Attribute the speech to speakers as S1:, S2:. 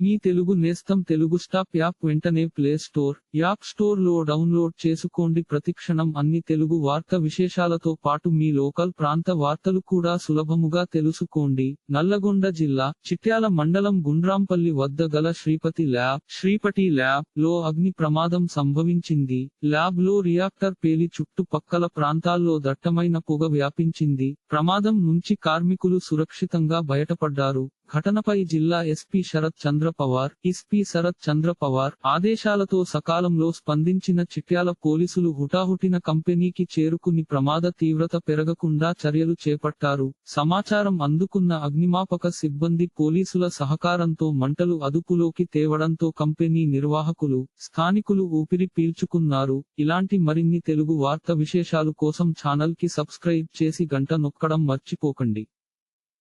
S1: మీ తెలుగు నేస్తం Telugu stop app వెంటనే play store app స్టోర్లో డౌన్లోడ్ చేసుకోండి. ప్రతిక్షణం అన్ని తెలుగు వార్త విశేషాలతో పాటు మీ లోకల్ ప్రాంత వార్తలు కూడా సులభముగా తెలుసుకోండి. నల్లగొండ జిల్లా చిట్యాల మండలం గుండ్రాంపల్లి వద్ద గల శ్రీపతి ల్యాబ్ శ్రీపటి ల్యాబ్లో అగ్ని ప్రమాదం సంభవించింది. ల్యాబ్లో రియాక్టర్ పేలి చుట్టుపక్కల ప్రాంతాల్లో దట్టమైన పొగ వ్యాపించింది. ప్రమాదం నుంచి కార్మికులు సురక్షితంగా బయటపడ్డారు. ఘటనపై జిల్లా ఎస్పీ శరత్ చంద్ర పవార్ ఎస్పీ శరత్ చంద్ర పవార్ ఆదేశాలతో సకాలంలో స్పందించిన చిట్యాల పోలీసులు హుటాహుటిన కంపెనీకి చేరుకుని ప్రమాద తీవ్రత పెరగకుండా చర్యలు చేపట్టారు. సమాచారం అందుకున్న అగ్నిమాపక సిబ్బంది పోలీసుల సహకారంతో మంటలు అదుపులోకి తేవడంతో కంపెనీ నిర్వాహకులు స్థానికులు ఊపిరి పీల్చుకున్నారు. ఇలాంటి మరిన్ని తెలుగు వార్త విశేషాలు కోసం ఛానల్కి సబ్స్క్రైబ్ చేసి గంట నొక్కడం మర్చిపోకండి.